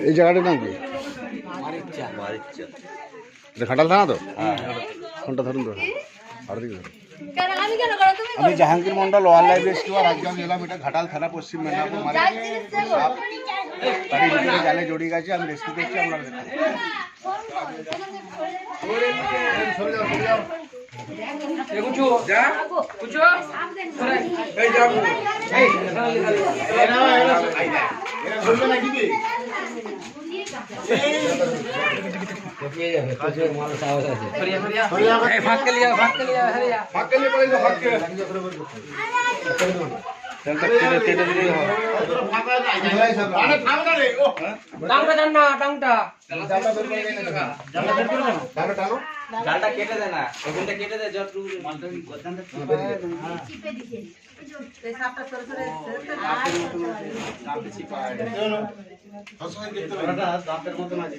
এই জায়গাটার নাম কি খাটাল থানা তো ফোনটা ধরুন তো আর দিকে। আমি কেন করো তুমি আমি Jahangir Mondal wildlife rescuer আজকে আমি এলাম এটা ঘাটাল থানা পশ্চিম মেদিনীপুর মারি সাপ বাড়ির ভিতরে জালে জড়িয়ে গেছে আমি রেস্কিউ করছি আপনারা দেখুন টাংটা জান না টাংটা জালটা কেটে দে না ওখানটা কেটে দে যতটুকু চিপে দাঁতের মতন আছে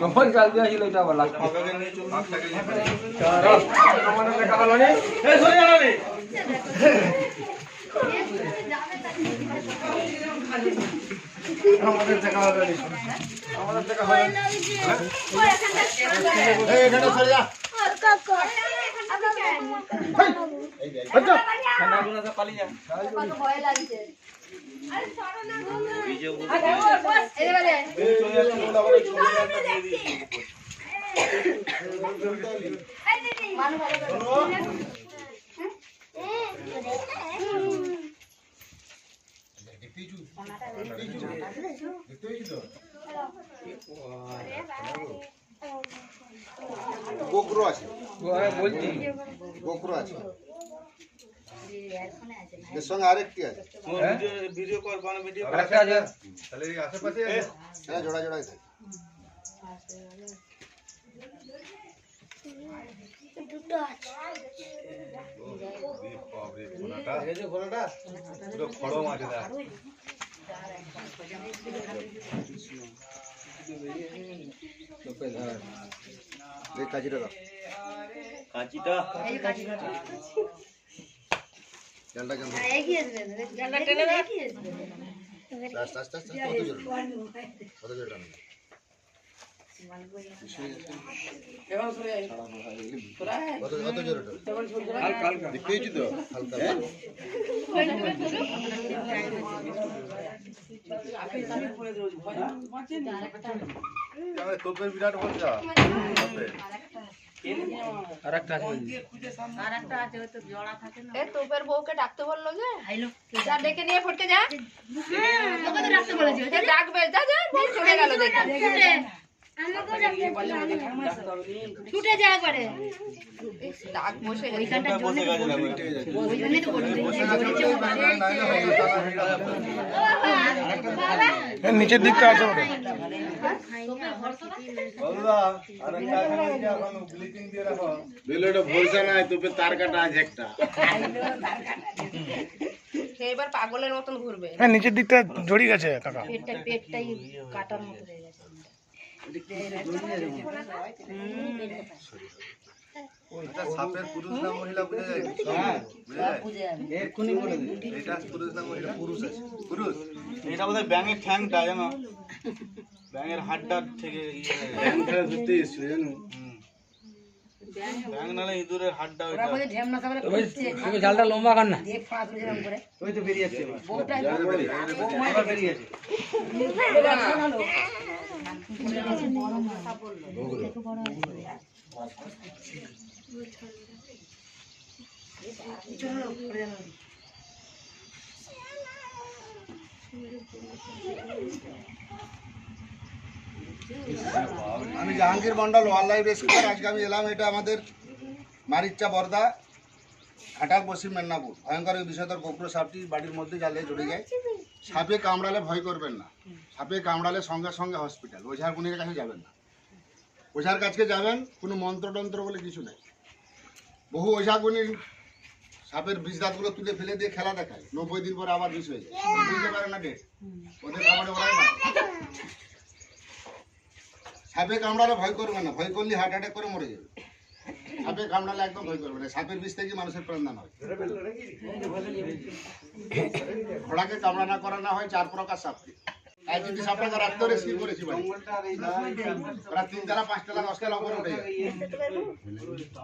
গমন চাল দিয়া ছিল এটা বলা আমাদের দেখা হলো নি আমাদের দেখা হলো নি আমাদের দেখা হলো নি পালিয়ে যা কত ভয় লাগছে এবারে মানু ভালো করে গোকরো আছে। বলছি গোকরো আছে। এর সঙ্গে আরেকটি আছে ভিডিও কল কোন ভিডিও একটা আছে হ্যাঁ জোড়া জোড়াই থাকে এই কাজিটা দাও কাঁচিটা এগিয়ে টেনে এগিয়ে আস্তে আস্তে আস্তে কত জোরে কত জোরে বিরাট আছে এ তোপের বউকে ডাকতে বলল যে? যা ডেকে নিয়ে ফটকে যা। ডাকতে বলেছি। ডাকবে। যা যা চলে গেল দেখে। ছুটে নিচের দিকটা আছে তার কাটা আছে একটা এবার পাগলের মতন ঘুরবে হ্যাঁ নিচের দিকটা জড়িয়ে গেছে কাকা পেটটা পেটটাই কাটার মতো হয়ে গেছে সাপের পুরুষ না মহিলা বুঝে যায়? বুঝে যায়? এক্ষুনি বলে দে। এটা পুরুষ না মহিলা? পুরুষ আছে। পুরুষ? এটা বোধহয় ব্যাঙের ঠ্যাংটা জানো? ব্যাঙের হাড্ডা থেকে ইয়ে হয়ে যায়। ধরতে এসেছিল জানো? ব্যাঙ নালে ইঁদুরের হাড্ডা ওইটা তবে জালটা লম্বা কান না। ওই তো বেরিয়ে যাচ্ছে এবার। জালে বেরিয়ে। এবার বেরিয়ে যাচ্ছে। আমি Jahangir Mondal wildlife rescuer আজকে আমি এলাম, এটা আমাদের মারিচ্চা বর্দা ঘাটাল পশ্চিম মেদিনীপুর। ভয়ঙ্কর বিষধর গোপ্র সাপটি বাড়ির মধ্যে জালে জড়ে যায়। সাপে কামড়ালে ভয় করবেন না। সাপে কামড়ালে সঙ্গে সঙ্গে হসপিটাল ওঝার কাছে যাবেন না। ওঝার কাছে যাবেন, কোনো মন্ত্রতন্ত্র বলে কিছু নেই। বহু ওঝা সাপের বিষ দাঁতগুলো তুলে ফেলে দিয়ে খেলা দেখায়। নব্বই দিন পরে আবার বিষ হয়ে যায়। বুঝতে পারে না ডেট। ওদের খাবারে ওরাই মারে। সাপে কামড়ালে ভয় করবে না। ভয় করলে হার্ট অ্যাটাক করে মরে যাবে। সাপে কামড়ালে একদম ভয় করবে না। সাপের বিষ থেকে মানুষের প্রাণদান হয়। ঘোড়াকে কামড়া না করা না হয়, চার প্রকার সাপকে তিন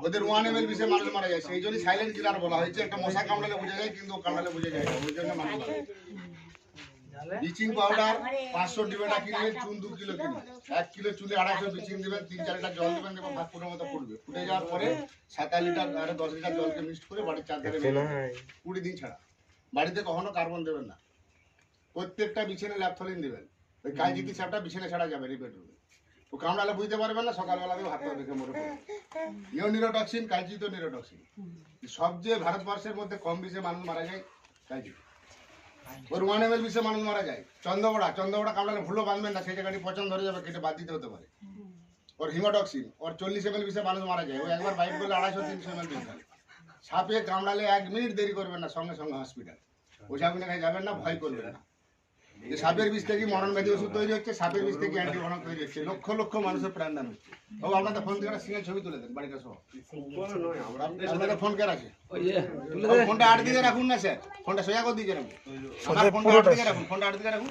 ওদের ওয়ান এম এল বিষে মানুষ মারা যায়। সেই জন্য সাইলেন্ট কিলার বলা হয়েছে। একটা মশা কামড়ালে বোঝা যায়, কিন্তু কামড়ালে বোঝা যায় ওই জন্য মানুষ ব্লিচিং পাউডার পাঁচশো ডিবেটা কিনবেন চুন দু কিলো কিনবেন এক কিলো চুলে আড়াইশো ব্লিচিং দেবেন তিন চার লিটার জল দেবেন দেখবেন ভাত ফুটের মতো ফুটবে ফুটে যাওয়ার পরে সাত আট লিটার আর দশ লিটার জলকে মিক্সড করে বাড়ির চারধারে কুড়ি দিন ছাড়া। বাড়িতে কখনো কার্বন দেবেন না। প্রত্যেকটা বিছানে ল্যাপথলিন দেবেন। ওই কালজিতি সাপটা বিছানে ছাড়া যাবে এই বেডরুমে। ও কামড়ালে বুঝতে পারবেন না সকালবেলা হাত পা দেখে মরে পড়বে। ইও নিরোটক্সিন কালজিত নিরোটক্সিন। সবচেয়ে ভারতবর্ষের মধ্যে কম বিষে মানুষ মারা যায় কালজি ওর ওয়ান এম এল বিষে মানুষ মারা যায়। চন্দ্রবড়া চন্দ্রবড়া কামড়ালে ভুলো বাঁধবেন না, সেই জায়গাটি পছন্দ ধরে যাবে কেটে বাদ দিতে হতে পারে। ওর হিমোটক্সিন, ওর চল্লিশ এম এল বিষে মানুষ মারা যায়, ও একবার বাইট করলে আড়াইশো, তিনশো এম এল সাপে কামড়ালে এক মিনিট দেরি করবেন না, সঙ্গে সঙ্গে হসপিটাল ওই কাছে যাবেন না, ভয় করবেন না। যে সাপের বিষ থেকে মরণ ব্যাধি ওষুধ তৈরি হচ্ছে সাপের বিষ থেকে অ্যান্টিবায়োটিক তৈরি হচ্ছে। লক্ষ লক্ষ মানুষের প্রাণদান হচ্ছে। ও আপনাদের ফোন থেকে সিঙ্গেল ছবি তুলে দেন বাড়িতে সহ। আপনাদের ফোন কেন আছে? ফোনটা আট দিকে রাখুন না স্যার। ফোনটা সোজা করে দিকে রাখুন। ফোনটা আট দিকে রাখুন ফোনটা আট দিকে রাখুন।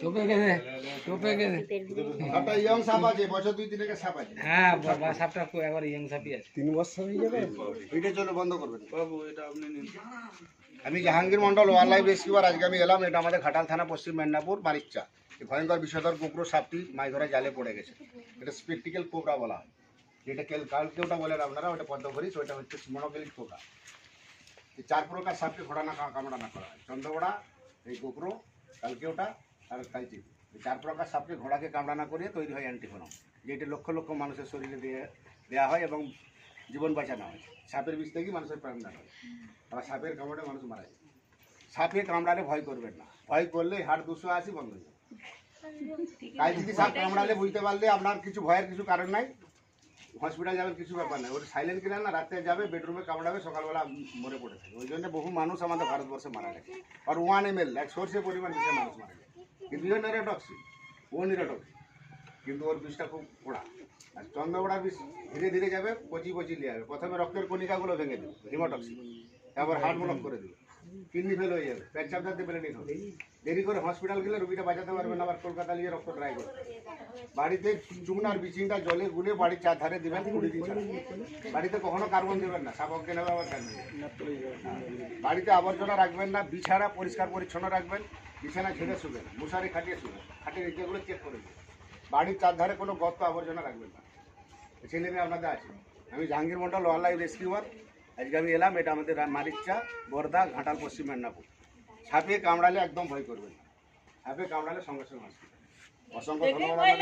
টোপে গেছে টোপে গেছে। একটা ইয়ং সাপ আছে বছর দুই তিনেকের সাপ আছে। হ্যাঁ বাবা সাপটা একবার ইয়ং সাপই আছে। তিন বছর হয়ে যাবে? ভিডিও চলে বন্ধ করবেন। বাবু এটা আপনি নিন। আমি Jahangir Mondal wildlife rescuer আজকে আমি এলাম এটা আমাদের ঘাটাল থানা পশ্চিম মেদিনীপুর মারিচ্চা এই ভয়ঙ্কর বিষধর কুকুর সাপটি মাছ ধরে জালে পড়ে গেছে। এটা স্পেকটিক্যাল কোবরা বলা হয়। যেটা কেল কালকে ওটা বলেন আপনারা ওটা পদ্ম পদ্মভরিস ওইটা হচ্ছে মনোকেলিক কোবরা। চার প্রকার সাপটি ঘোড়া না কামড়া না করা হয়। চন্দ্রগোড়া এই কুকুরো কালকে ওটা আর এই চার প্রকার সাপকে ঘোড়াকে কামড়া না করিয়ে তৈরি হয় অ্যান্টিফোনম যেটা লক্ষ লক্ষ মানুষের শরীরে দিয়ে দেওয়া হয় এবং জীবন বাঁচানো হয়। সাপের বিষ থেকেই মানুষের প্রাণদান হয়। আবার সাপের কামড়ে মানুষ মারা যায়। সাপে কামড়ালে ভয় করবেন না। ভয় করলে হাট দুশো আশি বন্ধ হয়ে যাবে। তাই যদি সাপ কামড়ালে বুঝতে পারলে আপনার কিছু ভয়ের কিছু কারণ নাই। হসপিটাল যাবেন কিছু ব্যাপার নাই ওটা সাইলেন্ট কিনা না, রাত্রে যাবে বেডরুমে কামড়াবে, সকালবেলা মরে পড়ে থাকে। ওই জন্য বহু মানুষ আমাদের ভারতবর্ষে মারা গেছে। আর ওয়ান এম এল এক সর্ষে পরিমাণ বিষে মানুষ মারা যায় কিন্তু ইও নিরোটক্সিন ও নিরোটক্সিন কিন্তু ওর বিষটা খুব পোড়া। আর চন্দ্রপোড়া বিষ ধীরে ধীরে যাবে পচি পচি নিয়ে যাবে প্রথমে রক্তের কণিকাগুলো ভেঙে দেবে হিমোটক্সিন তারপর হার্ট ব্লক করে দেবে। কিডনি ফেল হয়ে যাবে পেট চাপ বেড়ে হবে দেরি করে হসপিটাল গেলে রুগীটা বাঁচাতে পারবে না, আবার কলকাতা নিয়ে রক্ত ড্রাই করবে বাড়িতে চুন আর বিচিংটা জলে গুলে বাড়ির চার ধারে দিবেন, কুড়ি দিন বাড়িতে কখনো কার্বন দেবেন না সাপ অজ্ঞান আবার কেন বাড়িতে আবর্জনা রাখবেন না, বিছানা পরিষ্কার পরিচ্ছন্ন রাখবেন, বিছানা ঝেড়ে শুবেন, মশারি খাটিয়ে শুবেন, খাটিয়ে রেখেগুলো চেক করে দেবেন বাড়ির চারধারে কোনো গর্ত আবর্জনা রাখবেন না। ছেলে মেয়ে আপনাদের আছে। আমি Jahangir Mondal wildlife rescuer আজকে আমি এলাম এটা আমাদের মারিচা বর্দা ঘাটাল পশ্চিম মেদিনীপুর। সাপে কামড়ালে একদম ভয় করবেন না। সাপে কামড়ালে সঙ্গে সঙ্গে আসবে। অসংখ্য ধন্যবাদ।